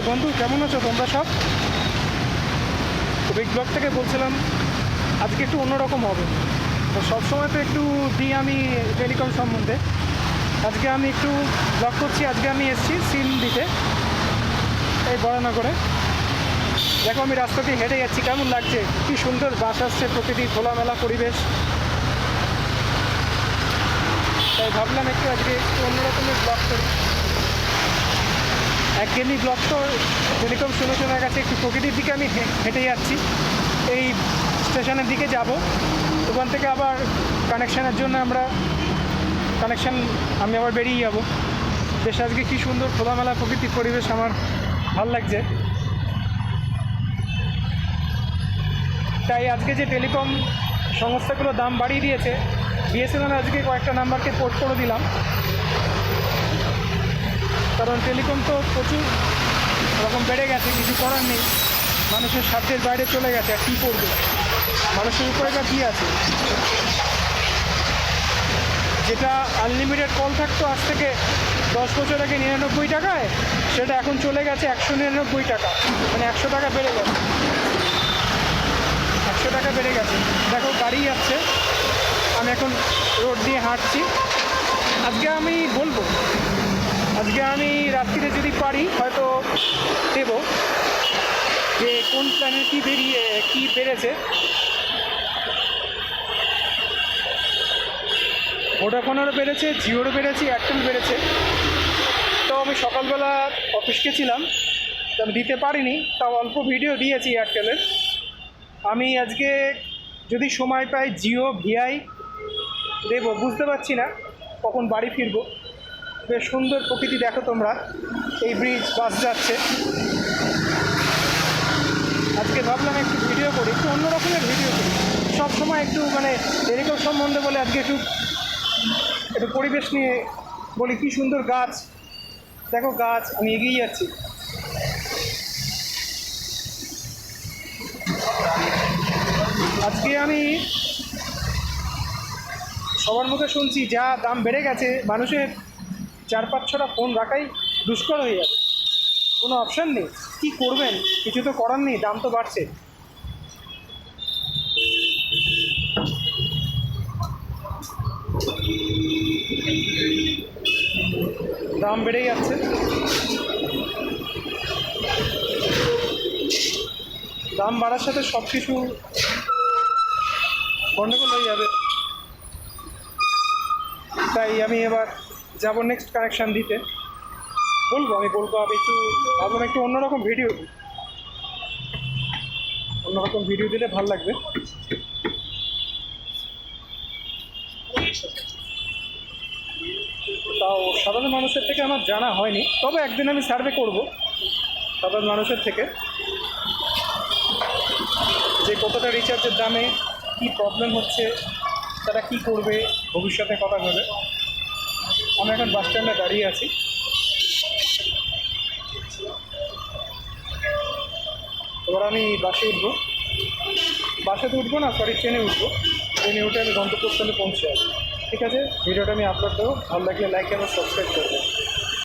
High বন্ধু, কেমন আছো তোমরা সব? তো বিগ ব্লগ থেকে বলছিলাম, আজকে একটু অন্যরকম হবে। তো সবসময় তো একটু দিই আমি টেলিকম সম্বন্ধে। আজকে আমি একটু ব্লগ করছি, আজকে আমি এসেছি সিম দিতে এই বড়নগরে দেখো আমি রাস্তা দিয়ে হেঁটে যাচ্ছি, কেমন লাগছে? কি সুন্দর বাস আসছে প্রকৃতি খোলামেলা পরিবেশ। তাই ভাবলাম একটু আজকে একটু অন্যরকমের ব্লগ করি। একঘেয়েমি ব্লগ তো টেলিকম শুনে শোনা গেছে, একটু প্রকৃতির দিকে আমি হেঁটে যাচ্ছি। এই স্টেশনের দিকে যাব। ওখান থেকে আবার কানেকশানের জন্য আমরা কানেকশান আমি আবার বেরিয়ে যাব। বেশ, আজকে কী সুন্দর খোলামেলা প্রকৃতির পরিবেশ আমার ভালো লাগছে। তাই আজকে যে টেলিকম সংস্থাগুলো দাম বাড়িয়ে দিয়েছে, বিএসএনএল আজকে কয়েকটা নাম্বারকে পোর্ট করে দিলাম। কারণ টেলিকম তো প্রচুর রকম বেড়ে গেছে, কিছু করার নেই। মানুষের সাধ্যের বাইরে চলে গেছে, আর কী করবে? মানুষের উপরে কী আছে? যেটা আনলিমিটেড কল থাকতো আজ থেকে দশ বছর আগে নিরানব্বই টাকায়, সেটা এখন চলে গেছে একশো নিরানব্বই টাকা। মানে একশো টাকা বেড়ে গেছে। একশো টাকা বেড়ে গেছে। দেখো, গাড়ি যাচ্ছে। আমি এখন রোড দিয়ে হাঁটছি। আজকে আমি বলব আজকে আমি রাত্রিরে যদি পারি, হয়তো দেব যে কোন প্ল্যানের কী বেরিয়ে, কী বেড়েছে। ভোডাফোনেরও বেড়েছে, জিওরও বেড়েছে, এয়ারটেল বেড়েছে। তো আমি সকালবেলা অফিস গেছিলাম তো আমি দিতে পারিনি, তাও অল্প ভিডিও দিয়েছি এয়ারটেলের। আমি আজকে যদি সময় পাই, জিও, ভিআই দেব, বুঝতে পারছি না কখন বাড়ি ফিরবো। বেশ সুন্দর প্রকৃতি দেখো তোমরা। এই ব্রিজ বাস যাচ্ছে। আজকে ভাবলাম একটু ভিডিও করি, একটু অন্য রকমের ভিডিও করি। সব সময় একটু মানে টেলিকম সম্বন্ধে বলে আজকে একটু একটু পরিবেশ নিয়ে বলি, কি সুন্দর গাছ। দেখো গাছ, আমি এগিয়ে যাচ্ছি। আজকে আমি সবার মুখে শুনছি, যা দাম বেড়ে গেছে, মানুষের চার পাঁচ ছটা ফোন রাখাই দুষ্কর হয়ে যাবে। কোনো অপশান নেই। কী করবেন? কিছু তো করার নেই, দাম তো বাড়ছে। দাম বেড়ে যাচ্ছে। দাম বাড়ার সাথে সব কিছু গণ্ডগোল হয়ে যাবে। তাই আমি এবার যাব নেক্সট কানেকশান দিতে। বলব, আমি বলব, আমি একটু ভাবলাম একটু অন্যরকম ভিডিও অন্যরকম ভিডিও দিলে ভালো লাগবে। তাও সাধারণ মানুষের থেকে আমার জানা হয়নি, তবে একদিন আমি সার্ভে করব সাধারণ মানুষের থেকে। যে কতটা রিচার্জের দামে, কি প্রবলেম হচ্ছে, তারা কি করবে, ভবিষ্যতে কথা ভেবে আমি এখন বাস স্ট্যান্ডে দাঁড়িয়ে আছি। এবার আমি বাসে উঠবো। বাসে তো উঠবো না সরি ট্রেনে উঠবো। ট্রেনে উঠে আমি গন্তব্যস্থলে পৌঁছে যাব। ঠিক আছে? ভিডিওটা আমি আপলোড দেবো। ভালো লাগলে লাইক এবং সাবস্ক্রাইব করব